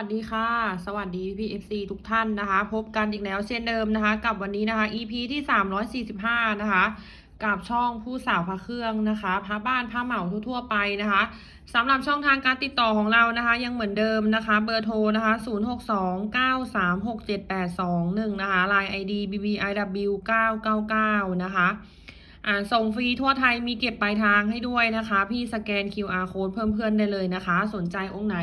สวัสดีค่ะ สวัสดีพี่ FC ทุกท่านนะคะ พบกันอีกแล้วเช่นเดิมนะคะ กับวันนี้นะคะ EP ที่ 345 นะคะ กับช่องผู้สาวพระเครื่องนะคะพระบ้านพระเหมาทั่วๆไปนะคะสำหรับช่องทางการติดต่อของเรานะคะ ยังเหมือนเดิมนะคะ เบอร์โทรนะคะ 0629367821 นะคะ Line ID BBIW 999 นะคะอ่าส่งฟรีทั่วไทยมีเก็บปลายทางให้ด้วยนะคะ พี่สแกน QR code เพิ่มเพื่อนได้เลยนะคะ สนใจองค์ไหน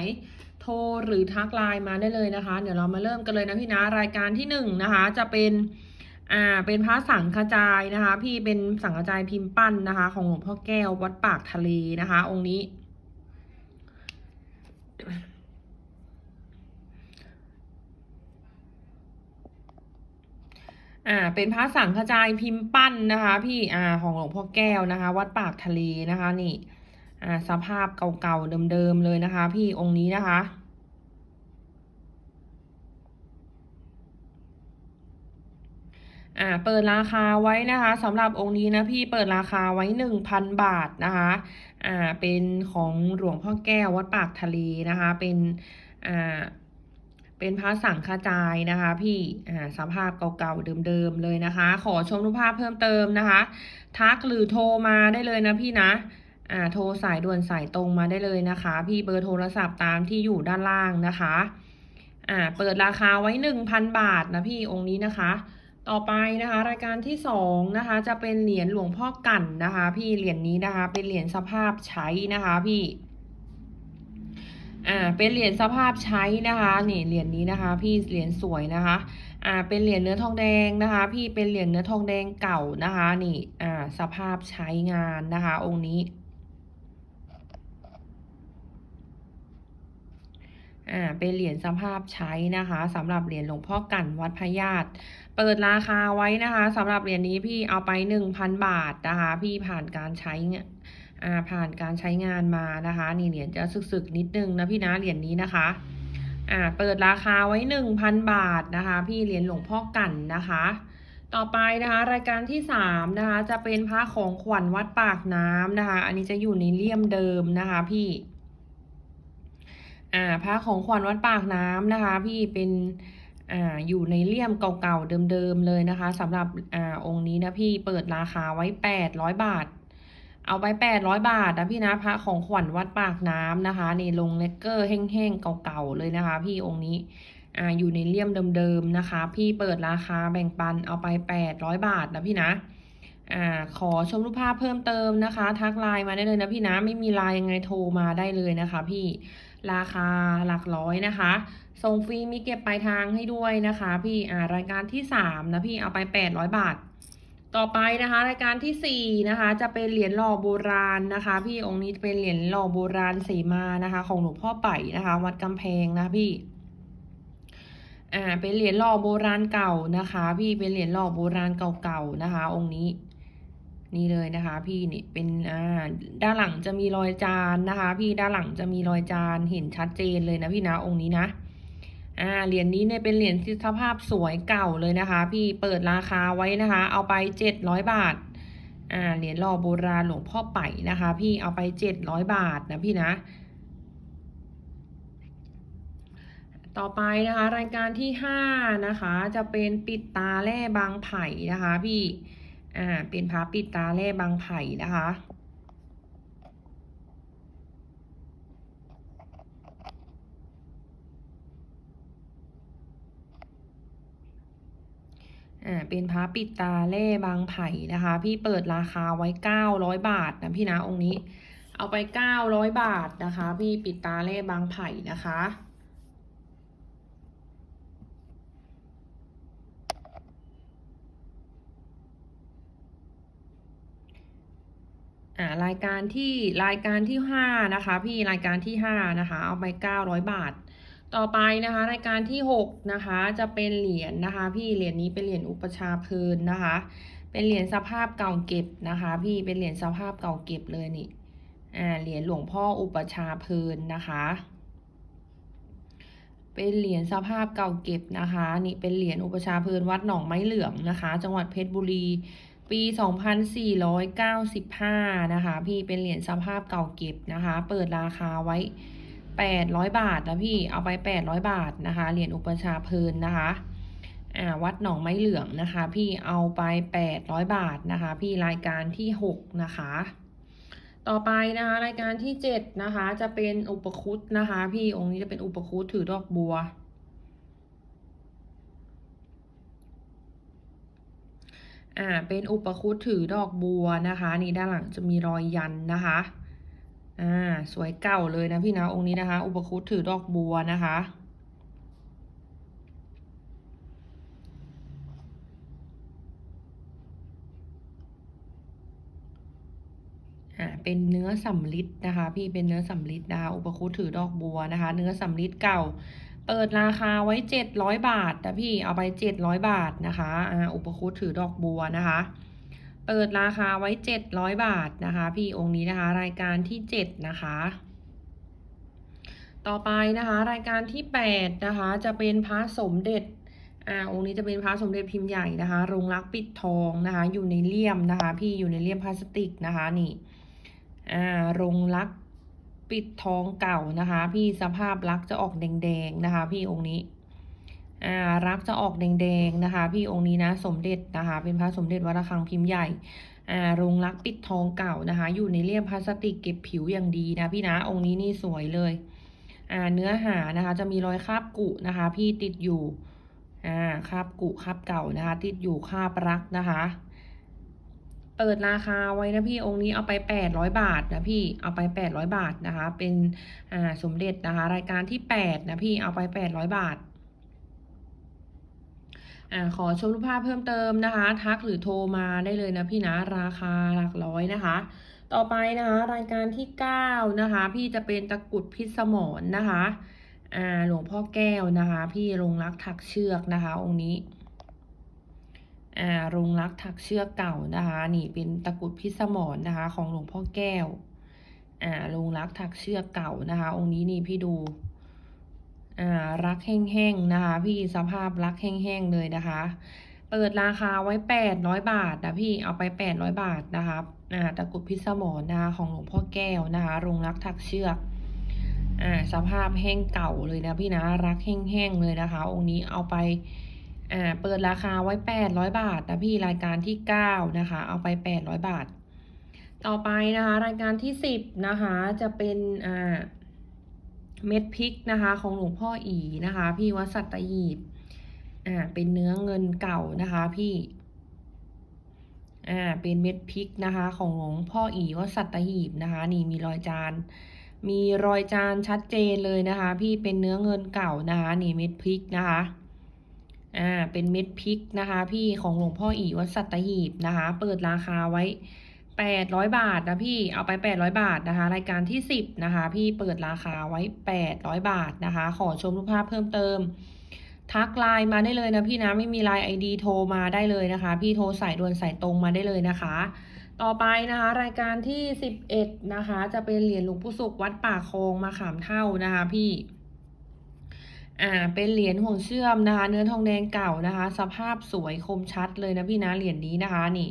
โทรหรือทักไลน์มาได้เลยนะคะ เดี๋ยวเรามาเริ่มกันเลยนะพี่นะรายการที่หนึ่งนะคะ จะเป็นอ่าเป็นพระสังฆจายนะคะ พี่เป็นสังฆจายพิมพ์ปั้นนะคะ ของหลวงพ่อแก้ววัดปากทะเลนะคะ องค์นี้อ่าเป็นพระสังฆจายพิมพ์ปั้นนะคะ พี่อ่าของหลวงพ่อแก้วนะคะ วัดปากทะเลนะคะ นี่ อ่าสภาพเก่าๆเดิมๆเลยนะคะ พี่องค์นี้นะคะอ่าเปิดราคาไว้นะคะสำหรับองค์นี้นะพี่เปิดราคาไว้หนึ่งพันบาทนะคะอ่าเป็นของหลวงพ่อแก้ววัดปากทะเลนะคะ เป็นอ่าเป็นพระสังฆจายนะคะ พี่อ่าสภาพเก่าๆเดิมๆเลยนะคะ ขอชมรูปภาพเพิ่มเติมนะคะ ทักหรือโทรมาได้เลยนะพี่นะ อ่าโทรสายด่วนสายตรงมาได้เลยนะคะ พี่เบอร์โทรศัพท์ตามที่อยู่ด้านล่างนะคะอ่าเปิดราคาไว้หนึ่งพันบาทนะพี่องค์นี้นะคะ ต่อไปนะคะ รายการที่สองนะคะ จะเป็นเหรียญหลวงพ่อกั่นนะคะ พี่เหรียญนี้นะคะ เป็นเหรียญสภาพใช้นะคะพี่อ่าเป็นเหรียญสภาพใช้นะคะนี่เหรียญนี้นะคะ พี่เหรียญสวยนะคะอ่าเป็นเหรียญเนื้อทองแดงนะคะ พี่เป็นเหรียญเนื้อทองแดงเก่านะคะนี่อ่าสภาพใช้งานนะคะ องค์นี้ อ่าเป็นเหรียญสภาพใช้นะคะสำหรับเหรียญหลวงพ่อกันวัดพญาตเปิดราคาไว้นะคะสำหรับเหรียญนี้พี่เอาไปหนึ่งพันบาทนะคะพี่ผ่านการใช้เนี่ยอ่าผ่านการใช้งานมานะคะ นี่เหรียญจะสึกๆนิดนึงนะพี่นะเหรียญนี้นะคะอ่าเปิดราคาไว้หนึ่งพันบาทนะคะ พี่เหรียญหลวงพ่อกันนะคะต่อไปนะคะรายการที่สามนะคะจะเป็นพระของขวัญวัดปากน้ำนะคะ อันนี้จะอยู่ในเลี่ยมเดิมนะคะพี่ อ่าพระของขวัญวัดปากน้ำนะคะ พี่เป็นอ่าอยู่ในเลี่ยมเก่าๆเดิมๆเลยนะคะสำหรับอ่าองค์นี้นะพี่เปิดราคาไว้แปดร้อยบาท เอาไปแปดร้อยบาทนะพี่นะพระของขวัญวัดปากน้ำนะคะนี่ลงเลกเกอร์แห้งๆเก่าๆเลยนะคะ พี่องค์นี้อ่าอยู่ในเลี่ยมเดิมๆนะคะ พี่เปิดราคาแบ่งปันเอาไปแปดร้อยบาทนะพี่นะอ่าขอชมรูปภาพเพิ่มเติมนะคะ ทักไลน์มาได้เลยนะพี่นะไม่มีไลน์ยังไงโทรมาได้เลยนะคะ พี่ ราคาหลักร้อยนะคะ ส่งฟรีมีเก็บปลายทางให้ด้วยนะคะ พี่อ่ารายการที่สามนะพี่เอาไปแปดร้อยบาท ต่อไปนะคะ รายการที่สี่นะคะ จะเป็นเหรียญหล่อโบราณนะคะ พี่องค์นี้เป็นเหรียญหล่อโบราณสีมานะคะ ของหลวงพ่อไป่นะคะ วัดกำแพงนะพี่อ่าเป็นเหรียญหล่อโบราณเก่านะคะ พี่เป็นเหรียญหล่อโบราณเก่าๆนะคะ องค์นี้ นี่เลยนะคะ พี่นี่เป็นอ่าด้านหลังจะมีรอยจานนะคะ พี่ด้านหลังจะมีรอยจานเห็นชัดเจนเลยนะพี่นะองค์นี้นะอ่าเหรียญนี้เนี่ยเป็นเหรียญสภาพสวยเก่าเลยนะคะ พี่เปิดราคาไว้นะคะ เอาไปเจ็ดร้อยบาทอ่าเหรียญหล่อโบราณหลวงพ่อไป่นะคะ พี่เอาไปเจ็ดร้อยบาทนะพี่นะต่อไปนะคะ รายการที่ห้านะคะ จะเป็นปิดตาแร่บางไผ่นะคะ พี่ อ่า เป็นพระปิดตาแร่บางไผ่นะคะ อ่า เป็นพระปิดตาเล่บางไผ่นะคะ พี่เปิดราคาไว้เก้าร้อยบาทนะพี่นะองค์นี้ เอาไปเก้าร้อยบาทนะคะ พี่ปิดตาเล่บางไผ่นะคะ อ่ารายการที่รายการที่ห้านะคะ พี่รายการที่ห้านะคะ เอาไปเก้าร้อยบาท ต่อไปนะคะ รายการที่หกนะคะ จะเป็นเหรียญนะคะ พี่เหรียญนี้เป็นเหรียญอุปชาเพลินนะคะ เป็นเหรียญสภาพเก่าเก็บนะคะ พี่เป็นเหรียญสภาพเก่าเก็บเลยนี่อ่าเหรียญหลวงพ่ออุปชาเพลินนะคะเป็นเหรียญสภาพเก่าเก็บนะคะ นี่เป็นเหรียญอุปชาเพลินวัดหนองไม้เหลืองนะคะ จังหวัดเพชรบุรี ปี 2495 นะคะ พี่เป็นเหรียญสภาพเก่าเก็บนะคะ เปิดราคาไว้แปดร้อยบาทนะพี่เอาไปแปดร้อยบาทนะคะ เหรียญอุปชาเพลินนะคะอ่าวัดหนองไม้เหลืองนะคะ พี่เอาไปแปดร้อยบาทนะคะ พี่รายการที่หกนะคะ ต่อไปนะคะรายการที่เจ็ดนะคะ จะเป็นอุปคุตนะคะ พี่องค์นี้จะเป็นอุปคุตถือดอกบัว อ่าเป็นอุปคุตถือดอกบัวนะคะ นี่ด้านหลังจะมีรอยยันนะคะอ่าสวยเก่าเลยนะพี่นะองค์นี้นะคะ อุปคุตถือดอกบัวนะคะ อ่าเป็นเนื้อสำลิดนะคะ พี่เป็นเนื้อสำลิดนะคะอุปคุตถือดอกบัวนะคะ เนื้อสำลิดเก่า เปิดราคาไว้เจ็ดร้อยบาทนะพี่เอาไปเจ็ดร้อยบาทนะคะอ่าอุปคุตถือดอกบัวนะคะ เปิดราคาไว้เจ็ดร้อยบาทนะคะ พี่องค์นี้นะคะ รายการที่เจ็ดนะคะ ต่อไปนะคะ รายการที่แปดนะคะ จะเป็นพระสมเด็จอ่าองค์นี้จะเป็นพระสมเด็จพิมพ์ใหญ่นะคะรงรักปิดทองนะคะ อยู่ในเลี่ยมนะคะ พี่อยู่ในเลี่ยมพลาสติกนะคะนี่อ่ารงรัก ปิดทองเก่านะคะ พี่สภาพลักจะออกแดงๆนะคะ พี่องค์นี้อ่ารักจะออกแดงๆนะคะ พี่องค์นี้นะ สมเด็จนะคะ เป็นพระสมเด็จวัดระฆังพิมพ์ใหญ่อ่ารงรักปิดทองเก่านะคะ อยู่ในเลี่ยมพลาสติกเก็บผิวอย่างดีนะพี่นะองค์นี้นี่สวยเลยอ่าเนื้อหานะคะ จะมีรอยคราบกุนะคะ พี่ติดอยู่อ่าคราบกุคราบเก่านะคะ ติดอยู่คราบรักนะคะ เปิดราคาไว้นะพี่องค์นี้เอาไปแปดร้อยบาทนะพี่เอาไปแปดร้อยบาทนะคะ เป็นอ่าสมเด็จนะคะ รายการที่แปดนะพี่เอาไปแปดร้อยบาทอ่าขอชมรูปภาพเพิ่มเติมนะคะ ทักหรือโทรมาได้เลยนะพี่นะราคาหลักร้อยนะคะ ต่อไปนะคะรายการที่เก้านะคะ พี่จะเป็นตะกรุดพิษสมรนะคะอ่าหลวงพ่อแก้วนะคะ พี่ลงรักถักเชือกนะคะ องค์นี้ อ่าลงรักถักเชือกเก่านะคะ นี่เป็นตะกรุดพิสมรนะคะ ของหลวงพ่อแก้วอ่าลงรักถักเชือกเก่านะคะ องค์นี้นี่พี่ดูอ่ารักแห้งๆนะคะ พี่สภาพรักแห้งๆเลยนะคะ เปิดราคาไว้แปดร้อยบาทนะพี่เอาไปแปดร้อยบาทนะคะอ่าตะกรุดพิสมรนะคะของหลวงพ่อแก้วนะคะรงรักถักเชือกอ่าสภาพแห้งเก่าเลยนะพี่นะรักแห้งๆเลยนะคะ องค์นี้เอาไป อ่าเปิดราคาไว้แปดร้อยบาทนะพี่รายการที่เก้านะคะ เอาไปแปดร้อยบาท ต่อไปนะคะ รายการที่สิบนะคะ จะเป็นอ่าเม็ดพริกนะคะ ของหลวงพ่ออีนะคะ พี่วัดสัตหีบอ่าเป็นเนื้อเงินเก่านะคะพี่อ่าเป็นเม็ดพริกนะคะ ของหลวงพ่ออีวัดสัตหีบนะคะ นี่มีรอยจานมีรอยจานชัดเจนเลยนะคะ พี่เป็นเนื้อเงินเก่านะคะนี่เม็ดพริกนะคะ อ่าเป็นเม็ดพริกนะคะพี่ของหลวงพ่ออีวัดสัตหีบนะคะ เปิดราคาไว้แปดร้อยบาทนะพี่เอาไปแปดร้อยบาทนะคะ รายการที่สิบนะคะ พี่เปิดราคาไว้แปดร้อยบาทนะคะ ขอชมรูปภาพเพิ่มเติม ทักไลน์มาได้เลยนะพี่นะไม่มีไลน์ไอดีโทรมาได้เลยนะคะ พี่โทรสายด่วนสายตรงมาได้เลยนะคะ ต่อไปนะคะ รายการที่สิบเอ็ดนะคะ จะเป็นเหรียญหลวงปู่สุขวัดป่าคลองมาขามเท่านะคะ พี่ อ่า เป็นเหรียญห่วงเชื่อมนะคะ เนื้อทองแดงเก่านะคะ สภาพสวยคมชัดเลยนะพี่นะ เหรียญนี้นะคะ นี่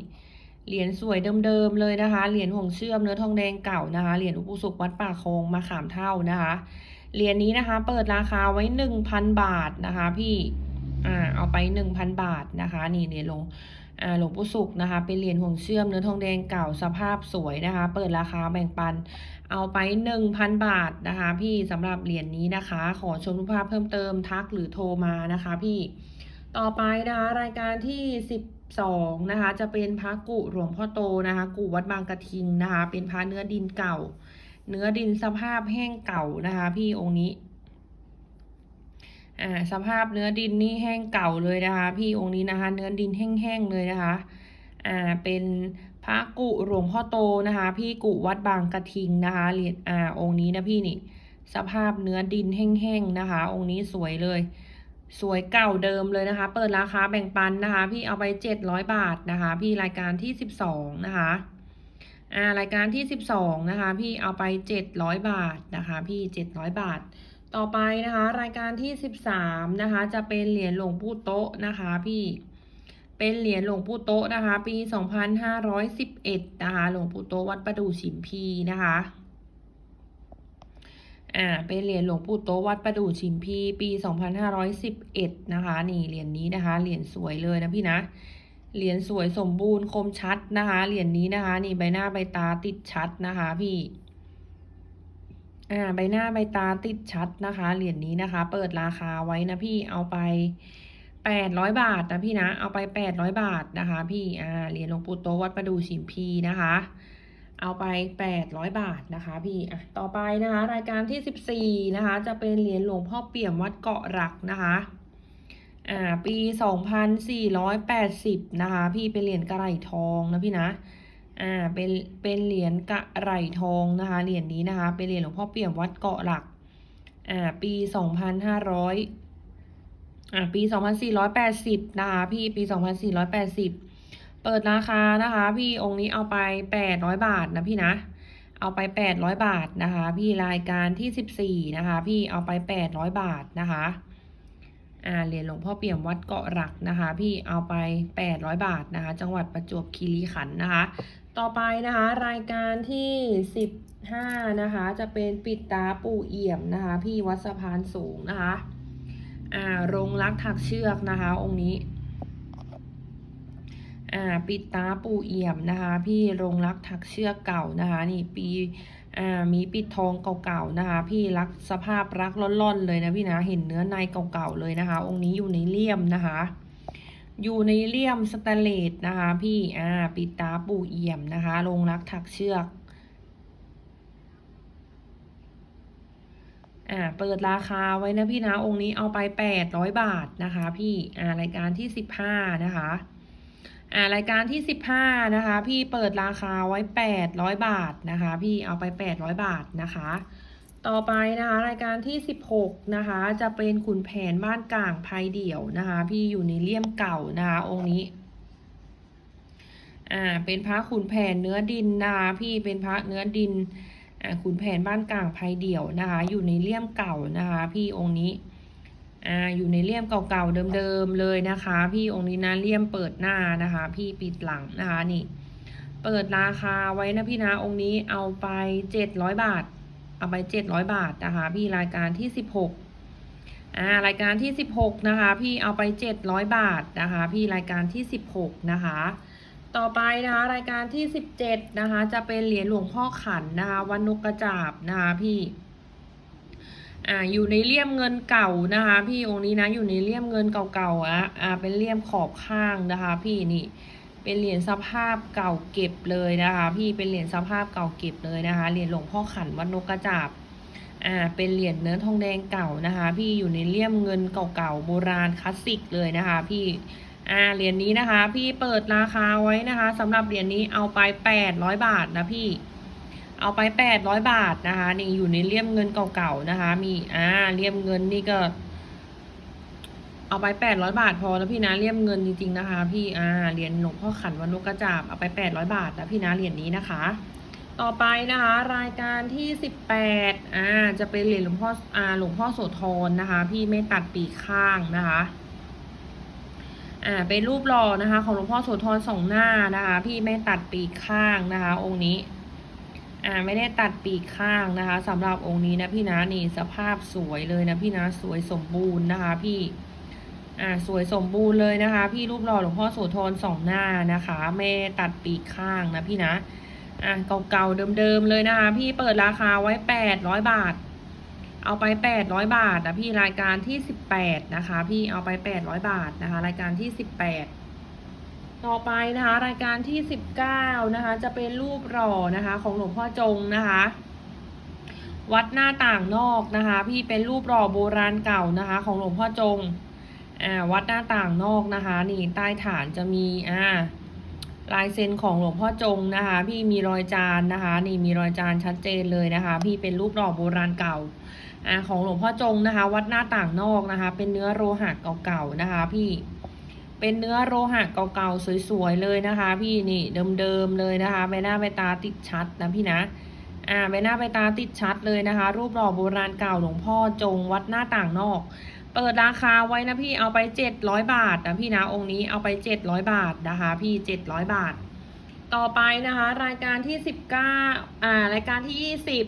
เหรียญสวยเดิมๆเลยนะคะ เหรียญห่วงเชื่อมเนื้อทองแดงเก่านะคะ เหรียญอุปุสุกวัดป่าคงมาขามเท่านะคะ เหรียญนี้นะคะ เปิดราคาไว้หนึ่งพันบาทนะคะ พี่ อ่า เอาไปหนึ่งพันบาทนะคะ นี่เหรียญลงอ่าหลวงปู่สุกนะคะ เป็นเหรียญห่วงเชื่อมเนื้อทองแดงเก่าสภาพสวยนะคะ เปิดราคาแบ่งปัน เอาไปหนึ่งพันบาทนะคะ พี่สำหรับเหรียญนี้นะคะ ขอชมรูปภาพเพิ่มเติมทักหรือโทรมานะคะ พี่ต่อไปนะคะรายการที่สิบสองนะคะ จะเป็นพระกุหลวงพ่อโตนะคะ กุวัดบางกระทิงนะคะ เป็นพระเนื้อดินเก่า เนื้อดินสภาพแห้งเก่านะคะ พี่องค์นี้อ่าสภาพเนื้อดินนี่แห้งเก่าเลยนะคะ พี่องค์นี้นะคะ เนื้อดินแห้งๆเลยนะคะอ่าเป็น พระกุหลวงพ่อโตนะคะ พี่กุวัดบางกระทิงนะคะเหรียญอ่าองค์นี้นะพี่นี่ สภาพเนื้อดินแห้งๆนะคะ องค์นี้สวยเลย สวยเก่าเดิมเลยนะคะ เปิดราคาแบ่งปันนะคะ พี่เอาไปเจ็ดร้อยบาทนะคะ พี่รายการที่สิบสองนะคะอ่ารายการที่สิบสองนะคะ พี่เอาไปเจ็ดร้อยบาทนะคะ พี่เจ็ดร้อยบาท ต่อไปนะคะ รายการที่สิบสามนะคะ จะเป็นเหรียญหลวงปู่โตะนะคะ พี่ เป็นเหรียญหลวงปู่โตะนะคะ ปีสองพันห้าร้อยสิบเอ็ดนะคะ หลวงปู่โตะวัดประดู่ฉิมพีนะคะ อ่า เป็นเหรียญหลวงปู่โตะวัดประดู่ชิมพี ปี 2511 นะคะ นี่เหรียญนี้นะคะ เหรียญสวยเลยนะพี่นะ เหรียญสวยสมบูรณ์คมชัดนะคะ เหรียญนี้นะคะ นี่ใบหน้าใบตาติดชัดนะคะพี่อ่าใบหน้าใบตาติดชัดนะคะ เหรียญนี้นะคะ เปิดราคาไว้นะพี่เอาไป 800บาทนะพี่นะ เอาไป800บาทนะคะ พี่อ่าเหรียญหลวงปู่โตวัดประดู่ชิมพีนะคะ เอาไป800บาทนะคะ พี่อะต่อไปนะคะ รายการที่14นะคะ จะเป็นเหรียญหลวงพ่อเปี่ยมวัดเกาะรักนะคะอ่าปี2480นะคะ พี่เป็นเหรียญกระไหลทองนะพี่นะอ่าเป็นเป็นเหรียญกระไหลทองนะคะ เหรียญนี้นะคะ เป็นเหรียญหลวงพ่อเปี่ยมวัดเกาะหลักอ่าปี2,500อ่า อะปี 2480 นะคะพี่ปี 2480 เปิดราคานะคะ พี่องค์นี้เอาไป 800 บาทนะพี่นะ เอาไป 800 บาทนะคะ พี่รายการที่ 14 นะคะ พี่เอาไป 800 บาทนะคะอ่าเหรียญหลวงพ่อเปี่ยมวัดเกาะหลักนะคะ พี่เอาไป 800 บาทนะคะ จังหวัดประจวบคีรีขันธ์นะคะ ต่อไปนะคะ รายการที่ 15 นะคะ จะเป็นปิดตาปู่เอี่ยมนะคะ พี่วัดสะพานสูงนะคะ อ่าโรงรักถักเชือกนะคะ องค์นี้อ่าปิดตาปูเอี่ยมนะคะ พี่โรงรักถักเชือกเก่านะคะ นี่ปีอ่ามีปิดทองเก่าๆนะคะ พี่รักสภาพรักล่อนๆเลยนะพี่นะเห็นเนื้อในเก่าๆเลยนะคะ องค์นี้อยู่ในเลี่ยมนะคะอยู่ในเลี่ยมสแตนเลสนะคะ พี่ อ่า ปิดตาปูเอี่ยมนะคะโรงรักถักเชือก อ่าเปิดราคาไว้นะพี่นะองค์นี้เอาไป800บาทนะคะพี่อ่ารายการที่15นะคะอ่ารายการที่15นะคะ พี่เปิดราคาไว้800บาทนะคะ พี่เอาไป800บาทนะคะ ต่อไปนะคะรายการที่16นะคะ จะเป็นขุนแผนบ้านกลางภายเดี่ยวนะคะ พี่อยู่ในเลี่ยมเก่านะคะองค์นี้อ่าเป็นพระขุนแผนเนื้อดินนะคะพี่เป็นพระเนื้อดิน อ่าขุนแผนบ้านกลางภายเดี่ยวนะคะ อยู่ในเลี่ยมเก่านะคะ พี่องค์นี้อ่าอยู่ในเลี่ยมเก่าๆเดิมๆเลยนะคะ พี่องค์นี้นะเลี่ยมเปิดหน้านะคะ พี่ปิดหลังนะคะนี่ เปิดราคาไว้นะพี่นะองค์นี้เอาไปเจ็ดร้อยบาท เอาไปเจ็ดร้อยบาทนะคะพี่รายการที่สิบหกอ่ารายการที่สิบหกนะคะ พี่เอาไปเจ็ดร้อยบาทนะคะ พี่รายการที่สิบหกนะคะ ต่อไปนะคะรายการที่สิบเจ็ดนะคะ จะเป็นเหรียญหลวงพ่อขันนะคะวันนกกระจาบนะคะพี่อ่าอยู่ในเลี่ยมเงินเก่านะคะ พี่องค์นี้นะอยู่ในเลี่ยมเงินเก่าๆอะอ่าเป็นเลี่ยมขอบข้างนะคะ พี่นี่เป็นเหรียญสภาพเก่าเก็บเลยนะคะ พี่เป็นเหรียญสภาพเก่าเก็บเลยนะคะเหรียญหลวงพ่อขันวัดนกกระจาบอ่าเป็นเหรียญเนื้อทองแดงเก่านะคะ พี่อยู่ในเลี่ยมเงินเก่าๆโบราณคลาสสิกเลยนะคะ พี่ อ่าเหรียญนี้นะคะ พี่เปิดราคาไว้นะคะสำหรับเหรียญนี้เอาไปแปดร้อยบาทนะพี่ เอาไปแปดร้อยบาทนะคะ นี่อยู่ในเลี่ยมเงินเก่าๆนะคะ มีอ่าเลี่ยมเงินนี่ก็ เอาไปแปดร้อยบาทพอแล้วพี่นะเลี่ยมเงินจริงๆนะคะ พี่อ่าเหรียญหลวงพ่อขันวันนกกระจาบเอาไปแปดร้อยบาทนะพี่นะเหรียญนี้นะคะต่อไปนะคะ รายการที่สิบแปดอ่าจะเป็นเหรียญหลวงพ่ออ่าหลวงพ่อโสธรนะคะ พี่ไม่ตัดปีกข้างนะคะ อ่าเป็นรูปหล่อนะคะ ของหลวงพ่อโสธรสองหน้านะคะ พี่ไม่ตัดปีกข้างนะคะ องค์นี้ อ่าไม่ได้ตัดปีกข้างนะคะสำหรับองค์นี้นะพี่นะนี่สภาพสวยเลยนะพี่นะสวยสมบูรณ์นะคะ พี่อ่าสวยสมบูรณ์เลยนะคะ พี่รูปหล่อหลวงพ่อโสธรสองหน้านะคะ ไม่ตัดปีกข้างนะพี่นะอ่าเก่าๆเดิมๆเลยนะคะ พี่เปิดราคาไว้แปดร้อยบาท เอาไปแปดร้อยบาทนะพี่รายการที่สิบแปดนะคะ พี่เอาไปแปดร้อยบาทนะคะ รายการที่สิบแปดต่อไปนะคะ รายการที่สิบเก้านะคะ จะเป็นรูปหล่อนะคะ ของหลวงพ่อจงนะคะวัดหน้าต่างนอกนะคะ พี่เป็นรูปหล่อโบราณเก่านะคะ ของหลวงพ่อจงอ่าวัดหน้าต่างนอกนะคะ นี่ใต้ฐานจะมีอ่าลายเซ็นของหลวงพ่อจงนะคะ พี่มีรอยจานนะคะ นี่มีรอยจานชัดเจนเลยนะคะ พี่เป็นรูปหล่อโบราณเก่า อ่าของหลวงพ่อจงนะคะ วัดหน้าต่างนอกนะคะ เป็นเนื้อโลหะเก่าๆนะคะ พี่เป็นเนื้อโลหะเก่าๆสวยๆเลยนะคะ พี่นี่เดิมๆเลยนะคะใบหน้าใบตาติดชัดนะพี่นะอ่าใบหน้าใบตาติดชัดเลยนะคะ รูปหล่อโบราณเก่าหลวงพ่อจงวัดหน้าต่างนอก เปิดราคาไว้นะพี่เอาไปเจ็ดร้อยบาทนะพี่นะองค์นี้เอาไปเจ็ดร้อยบาทนะคะ พี่เจ็ดร้อยบาท ต่อไปนะคะ รายการที่สิบเก้าอ่ารายการที่ยี่สิบ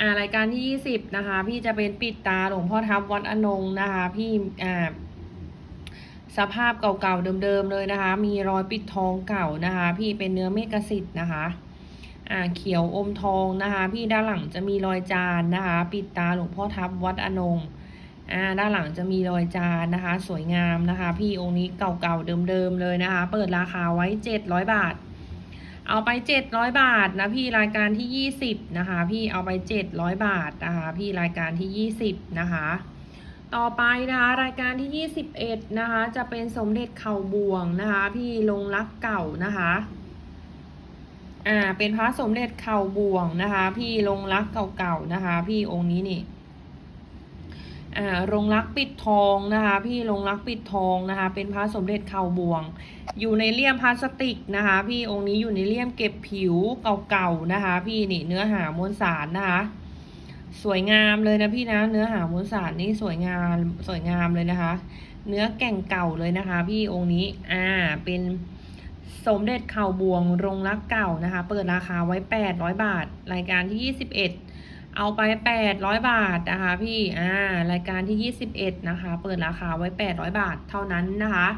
อ่ารายการที่ยี่สิบนะคะ พี่จะเป็นปิดตาหลวงพ่อทับวัดอนงนะคะ พี่อ่าสภาพเก่าๆเดิมๆเลยนะคะ มีรอยปิดทองเก่านะคะ พี่เป็นเนื้อเมฆสิทธิ์นะคะอ่าเขียวอมทองนะคะ พี่ด้านหลังจะมีรอยจานนะคะ ปิดตาหลวงพ่อทับวัดอนงอ่าด้านหลังจะมีรอยจานนะคะ สวยงามนะคะ พี่องค์นี้เก่าๆเดิมๆเลยนะคะ เปิดราคาไว้เจ็ดร้อยบาท เอาไปเจ็ดร้อยบาทนะพี่รายการที่ยี่สิบนะคะ พี่เอาไปเจ็ดร้อยบาทนะคะ พี่รายการที่ยี่สิบนะคะ ต่อไปนะคะ รายการที่21นะคะ จะเป็นสมเด็จเข่าบวงนะคะ พี่ลงรักเก่านะคะอ่าเป็นพระสมเด็จเข่าบวงนะคะ พี่ลงรักเก่าๆนะคะ พี่องค์นี้นี่ อ่าลงรักปิดทองนะคะ พี่ลงรักปิดทองนะคะ เป็นพระสมเด็จเข่าบวง อยู่ในเลี่ยมพลาสติกนะคะ พี่องค์นี้อยู่ในเลี่ยมเก็บผิวเก่าๆนะคะ พี่นี่เนื้อหามวลสารนะคะ สวยงามเลยนะพี่นะ เนื้อหามวลสารนี่สวยงามสวยงามเลยนะคะ เนื้อแก่งเก่าเลยนะคะ พี่องค์นี้อ่าเป็นสมเด็จเข่าบวงรงรักเก่านะคะ เปิดราคาไว้ 800 บาท รายการที่ 21 เอาไป 800 บาทนะคะพี่อ่ารายการที่ 21 นะคะ เปิดราคาไว้ 800 บาทเท่านั้นนะคะ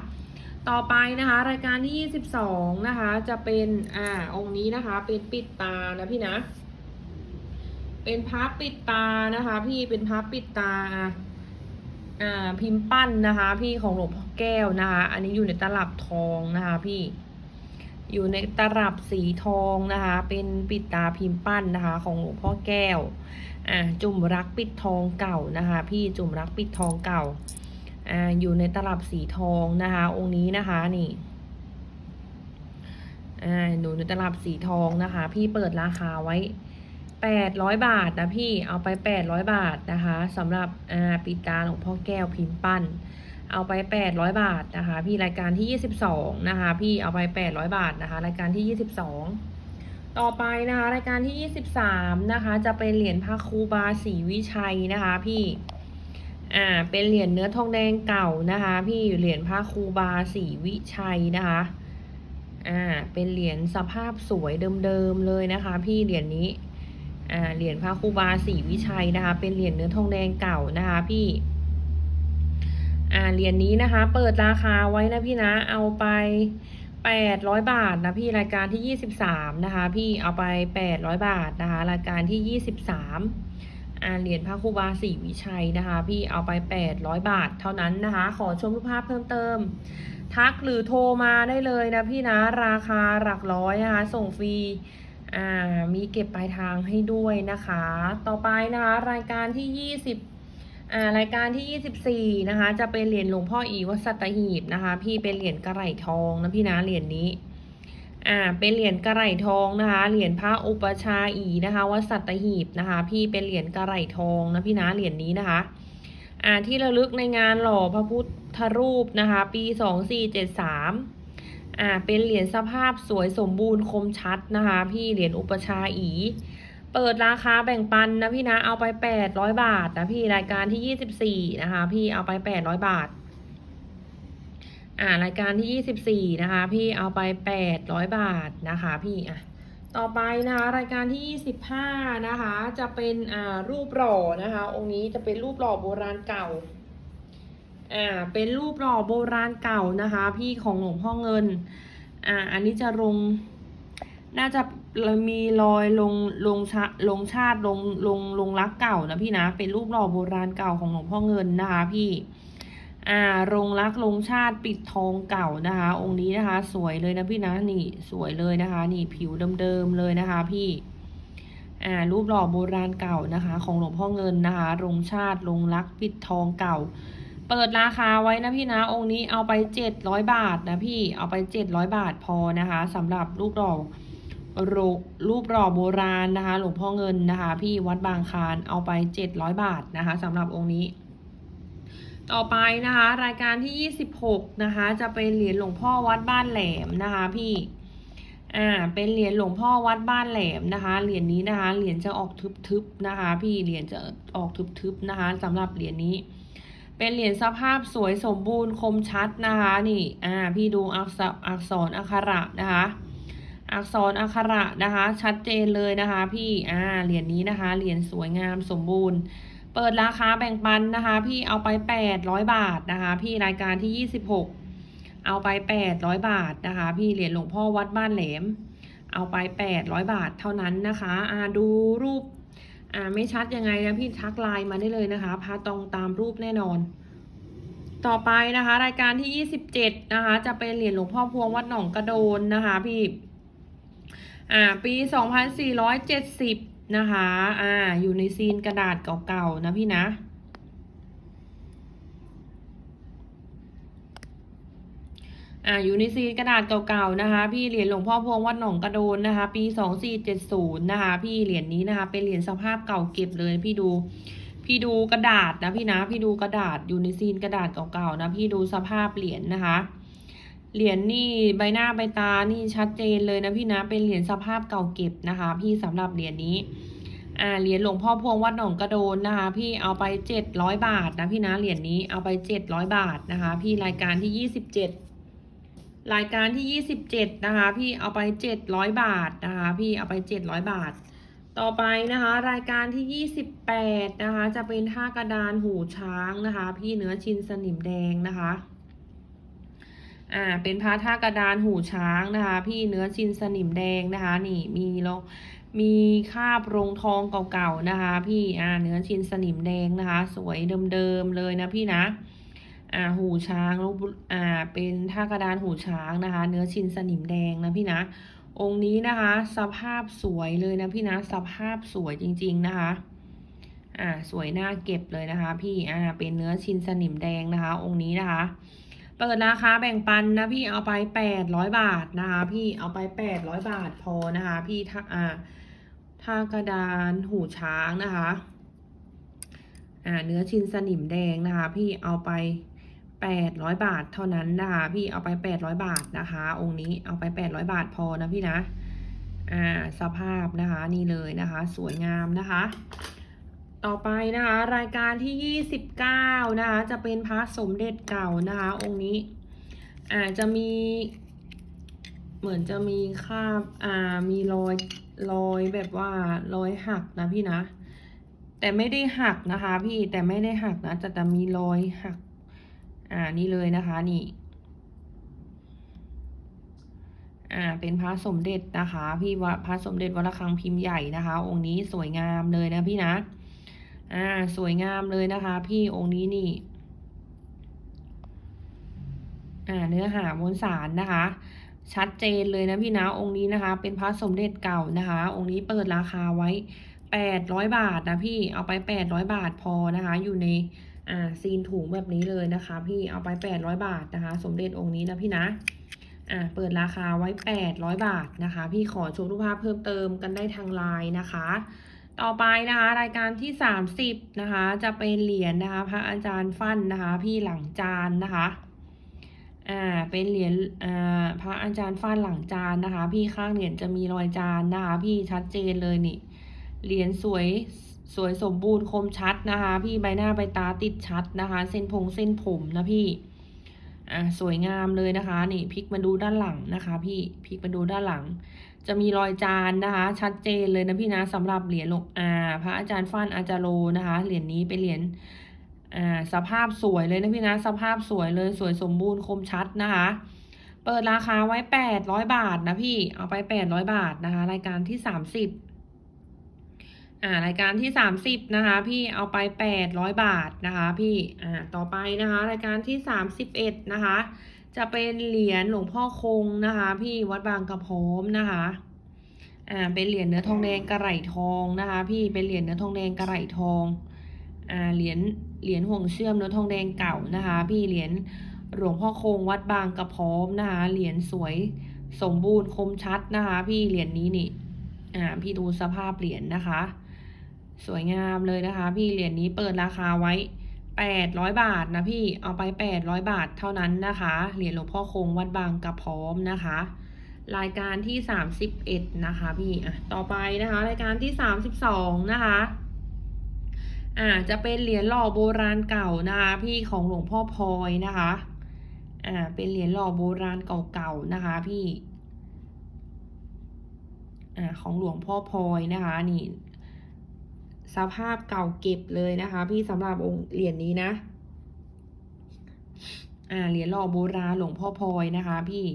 ต่อไปนะคะ รายการที่ 22 นะคะ จะเป็นอ่าองค์นี้นะคะเป็นปิดตานะพี่นะ เป็นพับปิดตานะคะ พี่เป็นพับปิดตาอ่าพิมพ์ปั้นนะคะ พี่ของหลวงพ่อแก้วนะคะ อันนี้อยู่ในตลับทองนะคะ พี่ อยู่ในตลับสีทองนะคะ เป็นปิดตาพิมพ์ปั้นนะคะ ของหลวงพ่อแก้ว อ่า จุ่มรักปิดทองเก่านะคะ พี่จุ่มรักปิดทองเก่า อ่า อยู่ในตลับสีทองนะคะ องค์นี้นะคะนี่ อ่าอยู่ในตลับสีทองนะคะ พี่เปิดราคาไว้800บาทนะพี่ เอาไป800บาทนะคะสำหรับ อ่า ปิดตาหลวงพ่อแก้วพิมพ์ปั้น เอาไป800บาทนะคะ พี่รายการที่22นะคะ พี่เอาไป800บาทนะคะ รายการที่22ต่อไปนะคะ รายการที่23นะคะ จะเป็นเหรียญพระครูบาศรีวิชัยนะคะ พี่อ่าเป็นเหรียญเนื้อทองแดงเก่านะคะ พี่เหรียญพระครูบาศรีวิชัยนะคะอ่าเป็นเหรียญสภาพสวยเดิมๆเลยนะคะ พี่เหรียญนี้อ่าเหรียญพระครูบาศรีวิชัยนะคะ เป็นเหรียญเนื้อทองแดงเก่านะคะ พี่ อ่าเหรียญนี้นะคะ เปิดราคาไว้นะพี่นะ เอาไปแปดร้อยบาทนะพี่รายการที่ยี่สิบสามนะคะ พี่เอาไปแปดร้อยบาทนะคะ รายการที่ยี่สิบสามอ่าเหรียญพระครูบาศรีวิชัยนะคะ พี่เอาไปแปดร้อยบาทเท่านั้นนะคะ ขอชมรูปภาพเพิ่มเติม ทักหรือโทรมาได้เลยนะพี่นะราคาหลักร้อยนะคะ ส่งฟรีอ่ามีเก็บปลายทางให้ด้วยนะคะ ต่อไปนะคะ รายการที่20อ่า รายการที่ 24 นะคะ จะเป็นเหรียญหลวงพ่ออีวัดสัตหีบนะคะ พี่เป็นเหรียญกระไหล่ทองนะพี่นะเหรียญนี้ อ่า เป็นเหรียญกระไหล่ทองนะคะ เหรียญพระอุปชาอีนะคะวัดสัตหีบนะคะ พี่เป็นเหรียญกระไหล่ทองนะพี่นะเหรียญนี้นะคะอ่าที่ระลึกในงานหล่อพระพุทธรูปนะคะ ปี 2473อ่าเป็นเหรียญสภาพสวยสมบูรณ์คมชัดนะคะ พี่เหรียญอุปชาอี เปิดราคาแบ่งปันนะพี่นะเอาไป800บาทนะพี่รายการที่24นะคะ พี่เอาไป800บาท อ่ารายการที่24นะคะ พี่เอาไป800บาทนะคะ พี่อะต่อไปนะคะรายการที่ 25 นะคะ จะเป็นอ่ารูปหล่อนะคะ องค์นี้จะเป็นรูปหล่อโบราณเก่าอ่าเป็นรูปหล่อโบราณเก่านะคะ พี่ของหลวงพ่อเงินอ่าอันนี้จะลงน่าจะ มีรอยลงลงชาลงชาติลงลงลงรักเก่านะพี่นะ เป็นรูปหล่อโบราณเก่าของหลวงพ่อเงินนะคะพี่ อ่าลงรักลงชาติปิดทองเก่านะคะ องค์นี้นะคะ สวยเลยนะพี่นะนี่สวยเลยนะคะ นี่ผิวเดิมๆเลยนะคะ พี่ อ่ารูปหล่อโบราณเก่านะคะ ของหลวงพ่อเงินนะคะลงชาติลงรักปิดทองเก่าเปิดราคาไว้นะพี่นะ องค์นี้เอาไปเจ็ดร้อยบาทนะพี่เอาไปเจ็ดร้อยบาทพอนะคะสำหรับรูปหล่อ รูรูปหล่อโบราณนะคะ หลวงพ่อเงินนะคะ พี่วัดบางคานเอาไปเจ็ดร้อยบาทนะคะสำหรับองค์นี้ ต่อไปนะคะ รายการที่ยี่สิบหกนะคะ จะเป็นเหรียญหลวงพ่อวัดบ้านแหลมนะคะพี่อ่าเป็นเหรียญหลวงพ่อวัดบ้านแหลมนะคะเหรียญนี้นะคะเหรียญจะออกทึบๆนะคะ พี่เหรียญจะออกทึบๆนะคะสำหรับเหรียญนี้ เป็นเหรียญสภาพสวยสมบูรณ์คมชัดนะคะ นี่อ่าพี่ดูอักษรอักษรอักขระนะคะ อักษรอักขระนะคะ ชัดเจนเลยนะคะ พี่อ่าเหรียญนี้นะคะเหรียญสวยงามสมบูรณ์ เปิดราคาแบ่งปันนะคะ พี่เอาไปแปดร้อยบาทนะคะ พี่รายการที่ยี่สิบหกเอาไปแปดร้อยบาทนะคะ พี่เหรียญหลวงพ่อวัดบ้านแหลม เอาไปแปดร้อยบาทเท่านั้นนะคะอ่าดูรูปอ่าไม่ชัดยังไงนะพี่ทักไลน์มาได้เลยนะคะ พาตรงตามรูปแน่นอนต่อไปนะคะ รายการที่ 27 นะคะ จะเป็นเหรียญหลวงพ่อพวงวัดหนองกระโดนนะคะ พี่ อ่าปี 2470 นะคะอ่าอยู่ในซีนกระดาษเก่าๆ นะพี่นะอ่าอยู่ในซีนกระดาษเก่าๆนะคะ พี่เหรียญหลวงพ่อพวงวัดหนองกระโดนนะคะ ปี2470นะคะ พี่เหรียญนี้นะคะ เป็นเหรียญสภาพเก่าเก็บเลยพี่ดู พี่ดูกระดาษนะพี่นะ พี่ดูกระดาษอยู่ในซีนกระดาษเก่าๆนะ พี่ดูสภาพเหรียญนะคะ เหรียญนี่ใบหน้าใบตานี่ชัดเจนเลยนะพี่นะเป็นเหรียญสภาพเก่าเก็บนะคะ พี่สำหรับเหรียญนี้อ่าเหรียญหลวงพ่อพวงวัดหนองกระโดนนะคะ พี่เอาไปเจ็ดร้อยบาทนะพี่นะเหรียญนี้เอาไปเจ็ดร้อยบาทนะคะ พี่รายการที่ยี่สิบเจ็ดรายการที่ยี่สิบเจ็ดนะคะ พี่เอาไปเจ็ดร้อยบาทนะคะ พี่เอาไปเจ็ดร้อยบาท ต่อไปนะคะ รายการที่28นะคะ จะเป็นท่ากระดานหูช้างนะคะ พี่เนื้อชินสนิมแดงนะคะ อ่าเป็นพระท่ากระดานหูช้างนะคะ พี่เนื้อชินสนิมแดงนะคะ นี่มีโลมีคาบรงทองเก่าๆนะคะ พี่อ่าเนื้อชินสนิมแดงนะคะ สวยเดิมๆเลยนะพี่นะอ่าหูช้างรูปอ่าเป็นท่ากระดานหูช้างนะคะ เนื้อชินสนิมแดงนะพี่นะ องค์นี้นะคะ สภาพสวยเลยนะพี่นะ สภาพสวยจริง ๆนะคะอ่าสวยน่าเก็บเลยนะคะ พี่อ่าเป็นเนื้อชินสนิมแดงนะคะ องค์นี้นะคะ เปิดราคาแบ่งปันนะพี่เอาไปแปดร้อยบาทนะคะ พี่เอาไปแปดร้อยบาทพอนะคะ พี่ถ้าอ่าท่ากระดานหูช้างนะคะอ่าเนื้อชินสนิมแดงนะคะ พี่เอาไปแปดร้อยบาทเท่านั้นนะคะ พี่เอาไปแปดร้อยบาทนะคะ องค์นี้เอาไปแปดร้อยบาทพอนะพี่นะอ่าสภาพนะคะนี่เลยนะคะ สวยงามนะคะ ต่อไปนะคะ รายการที่ยี่สิบเก้านะคะ จะเป็นพระสมเด็จเก่านะคะ องค์นี้อาจจะมี เหมือนจะมีคราบอ่ามีรอยรอยแบบว่ารอยหักนะพี่นะ แต่ไม่ได้หักนะคะ พี่แต่ไม่ได้หักนะแต่จะมีรอยหัก อ่านี่เลยนะคะนี่อ่าเป็นพระสมเด็จนะคะ พี่ว่าพระสมเด็จวัดระฆังพิมพ์ใหญ่นะคะ องค์นี้สวยงามเลยนะพี่นะ อ่าสวยงามเลยนะคะ พี่องค์นี้นี่อ่าเนื้อหาวลสารนะคะ ชัดเจนเลยนะพี่นะองค์นี้นะคะ เป็นพระสมเด็จเก่านะคะ องค์นี้เปิดราคาไว้แปดร้อยบาทนะพี่เอาไปแปดร้อยบาทพอนะคะ อยู่ในอ่าซีนถุงแบบนี้เลยนะคะ พี่เอาไปแปดร้อยบาทนะคะ สมเด็จองค์นี้นะพี่นะอ่าเปิดราคาไว้แปดร้อยบาทนะคะ พี่ขอโชว์รูปภาพเพิ่มเติมกันได้ทางไลน์นะคะ ต่อไปนะคะรายการที่สามสิบนะคะจะเป็นเหรียญนะคะพระอาจารย์ฟั่นนะคะ พี่หลังจานนะคะอ่าเป็นเหรียญอ่าพระอาจารย์ฟั่นหลังจานนะคะ พี่ข้างเหรียญจะมีรอยจานนะคะ พี่ชัดเจนเลยนี่เหรียญสวยสวยสมบูรณ์คมชัดนะคะ พี่ใบหน้าใบตาติดชัดนะคะ เส้นพงเส้นผมนะพี่อ่าสวยงามเลยนะคะ นี่พลิกมาดูด้านหลังนะคะ พี่พลิกมาดูด้านหลัง จะมีรอยจานนะคะ ชัดเจนเลยนะพี่นะสำหรับเหรียญหลวงอาพระอาจารย์ฟั่นอาจารโลนะคะ เหรียญนี้เป็นเหรียญอ่าสภาพสวยเลยนะพี่นะสภาพสวยเลยสวยสมบูรณ์คมชัดนะคะ เปิดราคาไว้แปดร้อยบาทนะพี่เอาไปแปดร้อยบาทนะคะ รายการที่สามสิบอ่ารายการที่สามสิบนะคะพี่เอาไปแปดร้อยบาทนะคะ พี่อ่าต่อไปนะคะ รายการที่สามสิบเอ็ดนะคะ จะเป็นเหรียญหลวงพ่อคงนะคะ พี่วัดบางกระพร้อมนะคะอ่าเป็นเหรียญเนื้อทองแดงกระไหลทองนะคะ พี่เป็นเหรียญเนื้อทองแดงกระไหลทองอ่าเหรียญเหรียญห่วงเชื่อมเนื้อทองแดงเก่านะคะ พี่เหรียญหลวงพ่อคงวัดบางกระพร้อมนะคะเหรียญสวยสมบูรณ์คมชัดนะคะ พี่เหรียญนี้นี่อ่าพี่ดูสภาพเหรียญนะคะ สวยงามเลยนะคะ พี่เหรียญนี้เปิดราคาไว้ แปดร้อยบาทนะพี่เอาไปแปดร้อยบาทเท่านั้นนะคะ เหรียญหลวงพ่อคงวัดบางกระพร้อมนะคะ รายการที่สามสิบเอ็ดนะคะพี่อะต่อไปนะคะ รายการที่สามสิบสองนะคะอ่าจะเป็นเหรียญหล่อโบราณเก่านะคะพี่ของหลวงพ่อพลอยนะคะอ่าเป็นเหรียญหล่อโบราณเก่าๆนะคะพี่อ่าของหลวงพ่อพลอยนะคะนี่ สภาพเก่าเก็บเลยนะคะ พี่สำหรับองค์เหรียญนี้นะ อ่าเหรียญหล่อโบราณหลวงพ่อพลอยนะคะ พี่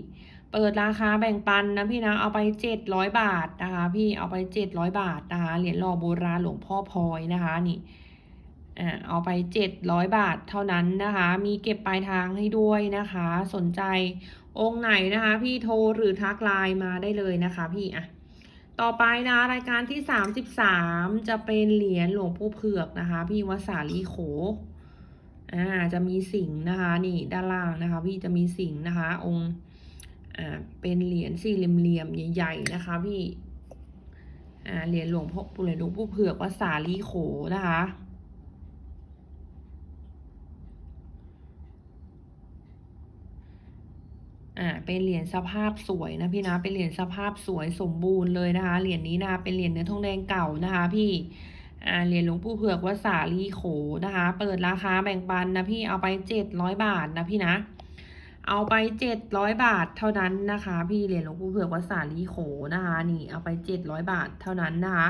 เปิดราคาแบ่งปันนะพี่นะเอาไปเจ็ดร้อยบาทนะคะ พี่เอาไปเจ็ดร้อยบาทนะคะเหรียญหล่อโบราณหลวงพ่อพลอยนะคะนี่อ่าเอาไปเจ็ดร้อยบาทเท่านั้นนะคะ มีเก็บปลายทางให้ด้วยนะคะ สนใจองค์ไหนนะคะ พี่โทรหรือทักไลน์มาได้เลยนะคะ พี่อะ ต่อไปนะรายการที่สามสิบสามจะเป็นเหรียญหลวงปู่เผือกนะคะ พี่วสาลีโขอ่าจะมีสิงนะคะนี่ด้านล่างนะคะ พี่จะมีสิงนะคะ องค์อ่าเป็นเหรียญสี่เหลี่ยมๆใหญ่ ๆ นะคะ พี่อ่าเหรียญหลวงพ่อปุเหรียญหลวงปู่เผือกวสาลีโขนะคะ อ่าเป็นเหรียญสภาพสวยนะพี่นะเป็นเหรียญสภาพสวยสมบูรณ์เลยนะคะ เหรียญนี้นะเป็นเหรียญเนื้อทองแดงเก่านะคะ พี่อ่าเหรียญหลวงปู่เผือกวัดสาลีโขนะคะ เปิดราคาแบ่งปันนะพี่เอาไปเจ็ดร้อยบาทนะพี่นะ เอาไปเจ็ดร้อยบาทเท่านั้นนะคะ พี่เหรียญหลวงปู่เผือกวัดสาลีโขนะคะ นี่เอาไปเจ็ดร้อยบาทเท่านั้นนะคะ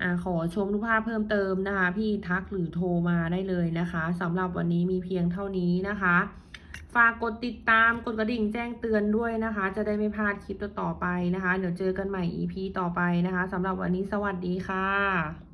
อ่าขอชมรูปภาพเพิ่มเติมนะคะ พี่ทักหรือโทรมาได้เลยนะคะสำหรับวันนี้มีเพียงเท่านี้นะคะ ฝากกดติดตามกดกระดิ่งแจ้งเตือนด้วยนะคะ จะได้ไม่พลาดคลิปต่อๆไปนะคะ เดี๋ยวเจอกันใหม่ EP ต่อไปนะคะสำหรับวันนี้สวัสดีค่ะ